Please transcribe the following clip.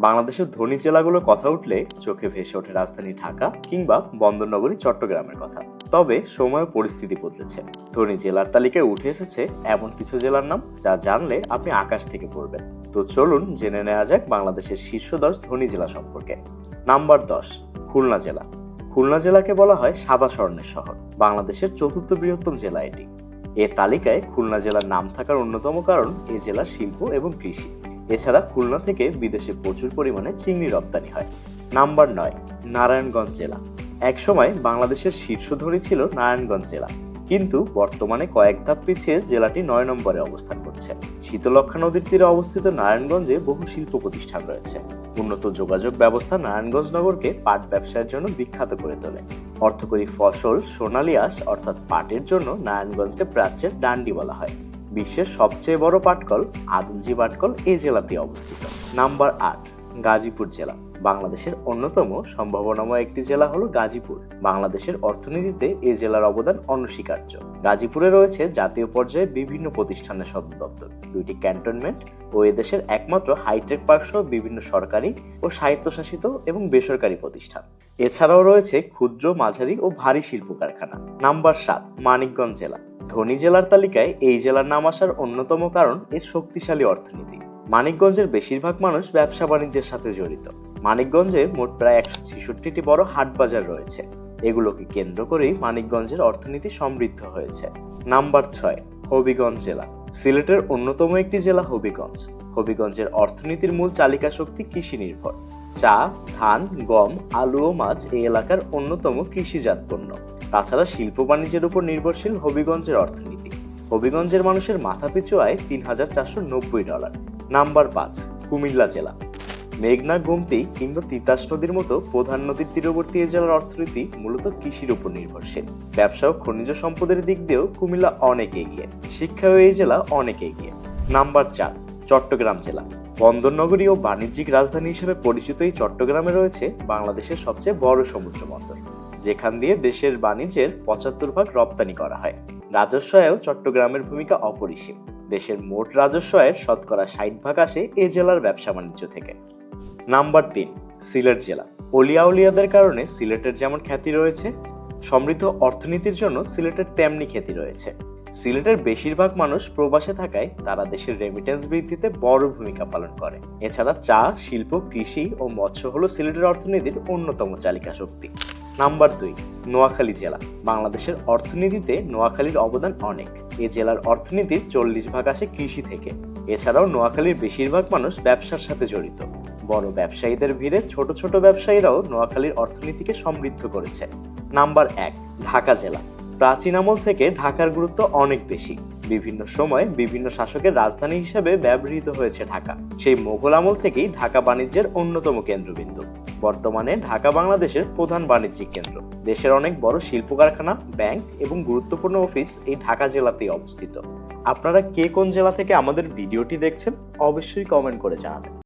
বাংলাদেশের ধনী জেলাগুলোর কথা উঠলে চোখে ভেসে ওঠে রাজধানী ঢাকা কিংবা বন্দরনগরী চট্টগ্রামের কথা। তবে সময় পরিস্থিতি বদলেছে। ধনী জেলার তালিকায় উঠে এসেছে এমন কিছু জেলার নাম যা জানলে আপনি আকাশ থেকে পড়বেন। তো চলুন জেনে নেওয়া যাক বাংলাদেশের শীর্ষ দশ ধনী জেলা সম্পর্কে। নাম্বার দশ, খুলনা জেলা। খুলনা জেলাকে বলা হয় সাদা স্বর্ণের শহর। বাংলাদেশের চতুর্থ বৃহত্তম জেলা এটি। এ তালিকায় খুলনা জেলার নাম থাকার অন্যতম কারণ এ জেলার শিল্প এবং কৃষি। এছাড়া খুলনা থেকে বিদেশে প্রচুর পরিমাণে চিংড়ি রপ্তানি হয়। নাম্বার নয়, নারায়ণগঞ্জ জেলা। একসময় বাংলাদেশের শীর্ষ ধনী ছিল নারায়ণগঞ্জ জেলা। কিন্তু বর্তমানে কয়েক ধাপ পিছিয়ে জেলাটি নয় নম্বরে অবস্থান করছে। শীতলক্ষা নদীর তীরে অবস্থিত নারায়ণগঞ্জে বহু শিল্প প্রতিষ্ঠান রয়েছে। উন্নত যোগাযোগ ব্যবস্থা নারায়ণগঞ্জ নগরকে পাট ব্যবসায়ের জন্য বিখ্যাত করে তোলে। অর্থকরী ফসল সোনালী আঁশ, অর্থাৎ পাটের জন্য নারায়ণগঞ্জকে প্রাচ্যের ডান্ডি বলা হয়। বিশ্বের সবচেয়ে বড় পাটকল আদমজি পাটকল এই জেলাতে অবস্থিত। নাম্বার আট, গাজীপুর জেলা। বাংলাদেশের অন্যতম সম্ভাবনাময় একটি জেলা হলো গাজীপুর। বাংলাদেশের অর্থনীতিতে এ জেলার অবদান অনস্বীকার্য। গাজীপুরে রয়েছে জাতীয় পর্যায়ে বিভিন্ন প্রতিষ্ঠানের সদর দপ্তর দুইটি ক্যান্টনমেন্ট ও এদেশের একমাত্র হাইটেক পার্ক সহ বিভিন্ন সরকারি ও স্বায়ত্তশাসিত এবং বেসরকারি প্রতিষ্ঠান। এছাড়াও রয়েছে ক্ষুদ্র মাঝারি ও ভারী শিল্প কারখানা নাম্বার সাত, মানিকগঞ্জ জেলা। ধনী জেলার তালিকায় এই জেলার নাম আসার অন্যতম কারণ এর শক্তিশালী অর্থনীতি। মানিকগঞ্জের বেশিরভাগ মানুষ ব্যবসা বাণিজ্যের সাথে জড়িত। মানিকগঞ্জে মোট প্রায় একশো ছেষট্টিটি বড় হাট বাজার রয়েছে। এগুলোকে কেন্দ্র করেই মানিকগঞ্জের অর্থনীতি সমৃদ্ধ হয়েছে। নাম্বার ছয়, হবিগঞ্জ জেলা। সিলেটের অন্যতম একটি জেলা হবিগঞ্জ। হবিগঞ্জের অর্থনীতির মূল চালিকা শক্তি কৃষি নির্ভর চা, ধান, গম, আলু ও মাছ এই এলাকার অন্যতম কৃষিজাত পণ্য। তাছাড়া শিল্প বাণিজ্যের উপর নির্ভরশীল হবিগঞ্জের অর্থনীতি। হবিগঞ্জের মানুষের মাথাপিছু আয় তিন হাজার চারশো নব্বই ডলার। নাম্বার পাঁচ, কুমিল্লা জেলা। মেঘনা, গোমতি কিংবা তিতাস নদীর মতো প্রধান নদীর তীরবর্তী এ জেলার অর্থনীতি মূলত কৃষির উপর নির্ভরশীল। ব্যবসা ও খনিজ সম্পদের দিক দিয়েও কুমিল্লা অনেক এগিয়ে। শিক্ষাও এই জেলা অনেক এগিয়ে। নাম্বার চার, চট্টগ্রাম জেলা। বন্দরনগরী ও বাণিজ্যিক রাজধানী হিসেবে পরিচিত এই চট্টগ্রামে রয়েছে বাংলাদেশের সবচেয়ে বড় সমুদ্র বন্দর যেখান দিয়ে দেশের বাণিজ্যের পঁচাত্তর ভাগ রপ্তানি করা হয়। রাজস্ব আয়েও চট্টগ্রামের ভূমিকা অপরিসীম। দেশের মোট রাজস্ব আয়ের শতকরা ষাট ভাগ আসে এ জেলার ব্যবসা বাণিজ্য থেকে। নাম্বার তিন, সিলেট জেলা। অলিয়া উলিয়াদের কারণে সিলেটের যেমন খ্যাতি রয়েছে, সমৃদ্ধ অর্থনীতির জন্য সিলেটের তেমনি খ্যাতি রয়েছে। সিলেটের বেশিরভাগ মানুষ প্রবাসে থাকায় তারা দেশের রেমিটেন্স বৃদ্ধিতে বড় ভূমিকা পালন করে। এছাড়া চা, শিল্প, কৃষি ও মৎস্য হল সিলেটের অর্থনীতির অন্যতম চালিকা শক্তি নাম্বার দুই, নোয়াখালী জেলা। বাংলাদেশের অর্থনীতিতে নোয়াখালীর অবদান অনেক। এ জেলার অর্থনীতির চল্লিশ ভাগ আসে কৃষি থেকে। এছাড়াও নোয়াখালীর বেশিরভাগ মানুষ ব্যবসার সাথে জড়িত। বড় ব্যবসায়ীদের ভিড়ে ছোট ছোট ব্যবসায়ীরাও নোয়াখালীর অর্থনীতিকে সমৃদ্ধ করেছে। নাম্বার এক, ঢাকা জেলা। প্রাচীন আমল থেকে ঢাকার গুরুত্ব অনেক বেশি। বিভিন্ন সময় বিভিন্ন শাসকের রাজধানী হিসেবে ব্যবহৃত হয়েছে ঢাকা। সেই মোগল আমল থেকেই ঢাকা বাণিজ্যের অন্যতম কেন্দ্রবিন্দু। বর্তমানে ঢাকা বাংলাদেশের প্রধান বাণিজ্যিক কেন্দ্র। দেশের অনেক বড় শিল্প কারখানা ব্যাংক এবং গুরুত্বপূর্ণ অফিস এই ঢাকা জেলাতেই অবস্থিত। আপনারা কে কোন জেলা থেকে আমাদের ভিডিওটি দেখছেন, অবশ্যই কমেন্ট করে জানাবেন।